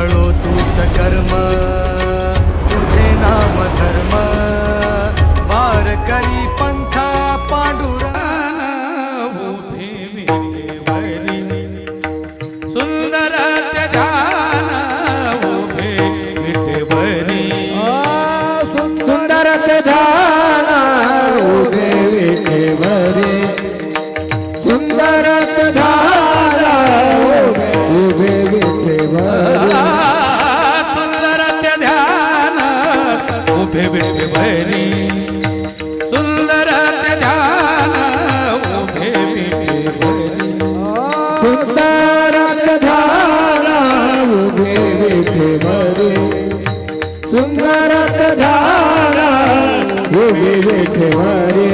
पाळो तूच कर्म तुझे नाम धर्म. वार करी पंथा पांडुरा उभे विटेवरी सुंदर ध्यान उभे विटेवरी सुंदर ते ध्यान उभे विठेवरी सुंदर ते ध्यान ठेवारी.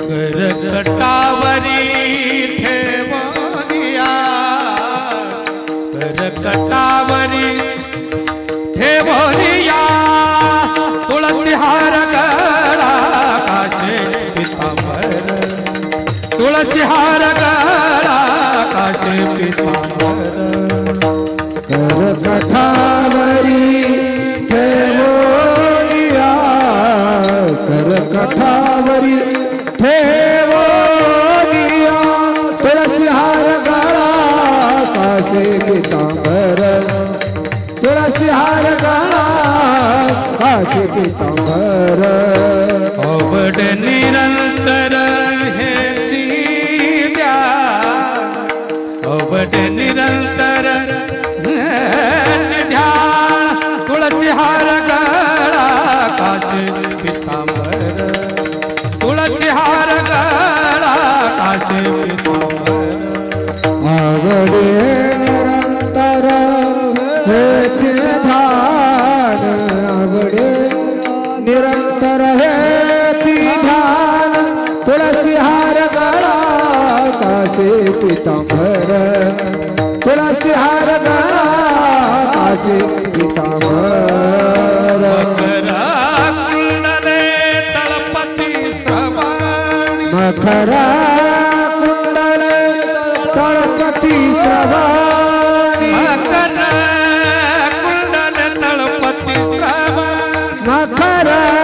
करकटावरी ठेवनिया. करकटा पितांबर अवड निरंतर हे द्या अवड निरंतर पितांबर तुळसी हार गळा कासे पितांबर मकरा कुंडले तळपती श्रवणी. मखरा कुंडल तळपती श्रवाणी. मकर कुंडल तळपती श्रवण. मखर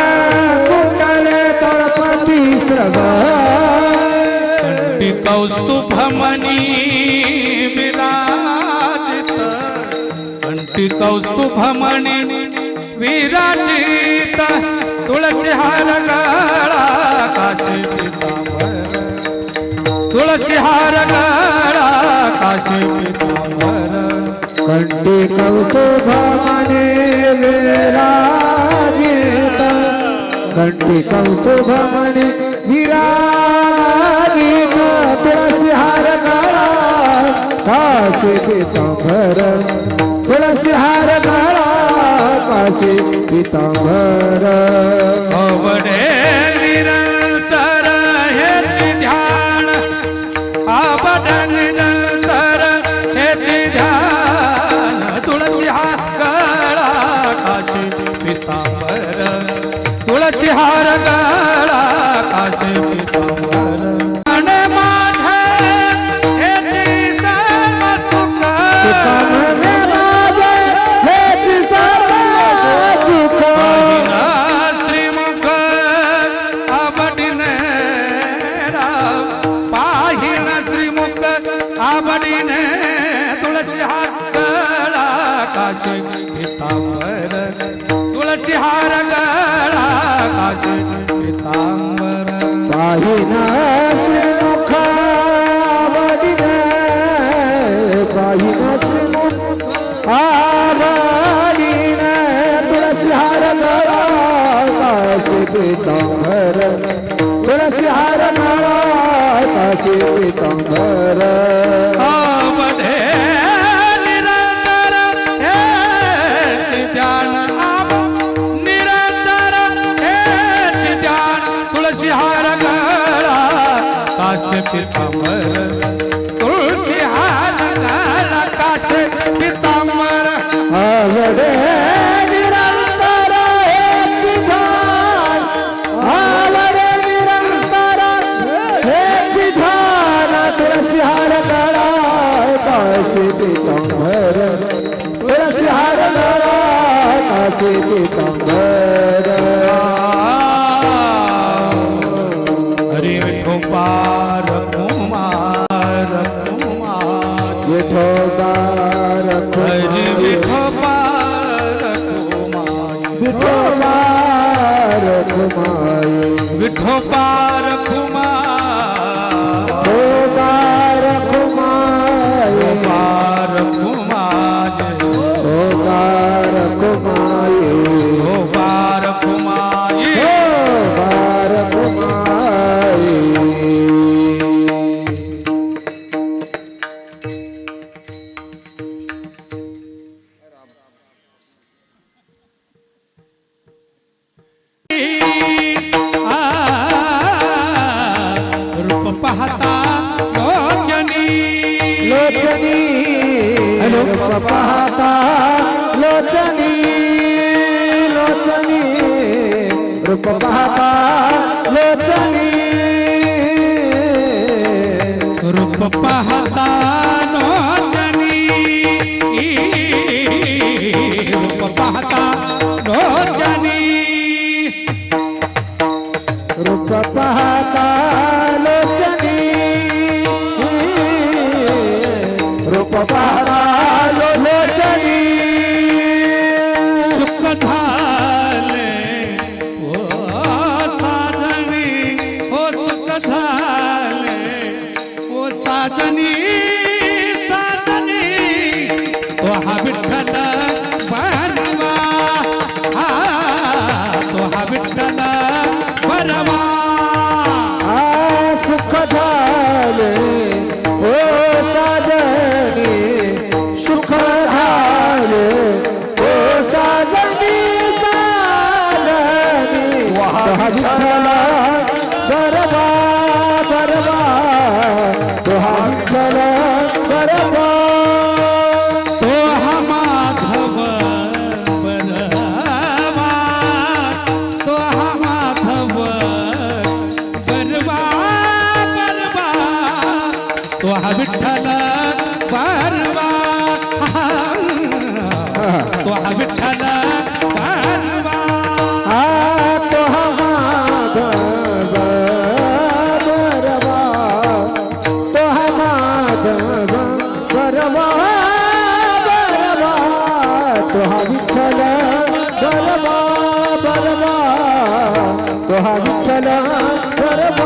कंठी कौस्तुभमणी विराजित। कंठी कौस्तुभमणी विराजित। तुळसी हार गळा काशी पितांबर। तुळसी हार गळा काशी पितांबर। कंठी कौस्तुभमणे विराजित। कंठी कौस्तुभमणे विराज पीतांबर तुळसी हार काळा काशी पीतांबर पितांबर तुळसी हार गळा काशी पितांबर निरंतर ध्यान निरंतर ध्यान तुळसी हार गळा काश्य पितांबर জনি রূপ পাতা লোচনী লোচনী রূপ পাতা লোচনী রূপ লোচনী রূপ লোচনী বিঠলা विठ्ठल दरबार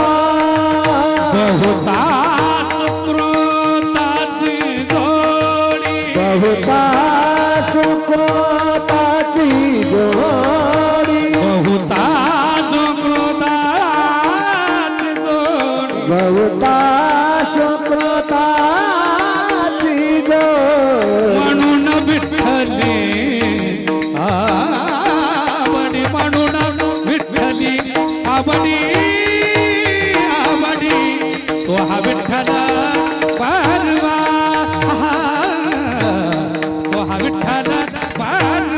Bye.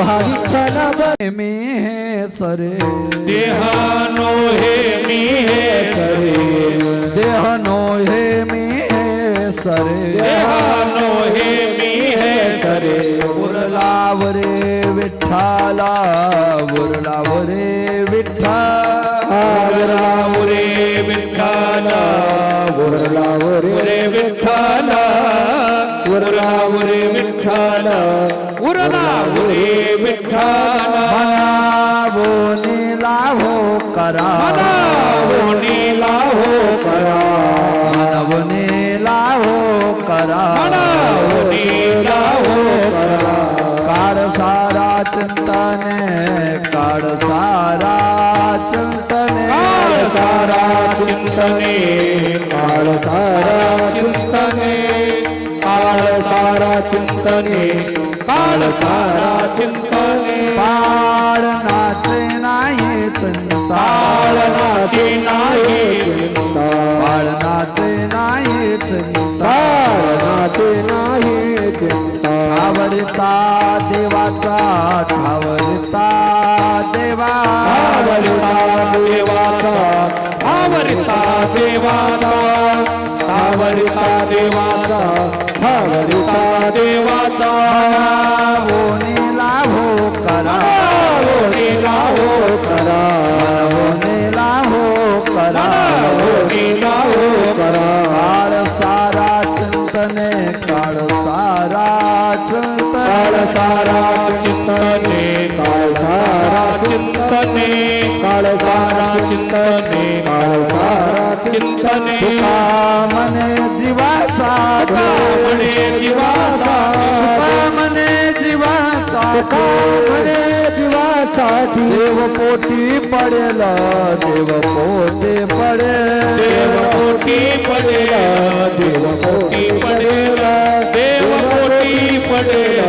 बरबा तो हा विठ्ठल मी हे सरे. देहानो हे मी हे सरे. देह नो हे मी हे सरे. देहानो हे मी हे सरे. उरलाव रे विठ्ठला उरलाव रे विठ्ठल. रे विठ्ठल उरलाव लाभो करा. मनावोनी लाहो करा. मनवनी लाभो करा. मनावोनी लाहो करा. काळ सारा चिंतने काळ सारा चिंतने. काळ सारा चिंतने काळ सारा चिंतने. काळ सारा चिंतने काळ सारा चिंतने. पाळ नाचे नाही चिंता काळनाची नाही चिंता पाळ नाचे नाही चिंता काळनाची नाही चिंता आवडता देवाचा ठावरता देवा आवडता देवाचा आवडता देवाचा आवडता देवाचा आवडता देवाचा ओनी लाभो करा ओढे लाहो करा लाभो करा लाहो करा काळ सारा चिंतने काळ सारा चिंतने. काळ सारा चिंतने काळ सारा चिंतने काळ सारा चिंतने काळ सारा चिंतने. मने जीवासा म्हणे जीवासा मने म्हणे देव पोटी पडेल देव पोटी पडेल. देव कोटी पडेल देव कोटी पडेल देव कोटी पडेल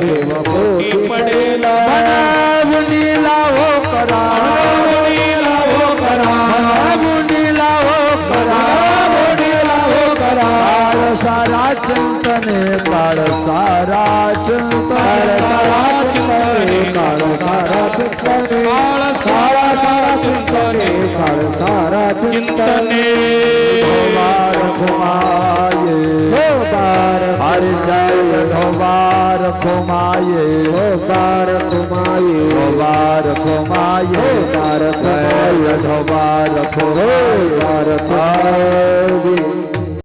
देव कोटी पडेल. मनावनी लावो करा. आवडीला हो करा. मनावनी लावो करा. आवडीला हो करा. सारा चिंतने काळ सारा चिंतने તને હર જય ઢોબાર ખુમાયે ઢોબાર ખુમાયે ઢોબાર ખુમાયે ઢોબાર ખુમાયે ઢોબાર ખુમાયે ઢોબાર ખુમાયે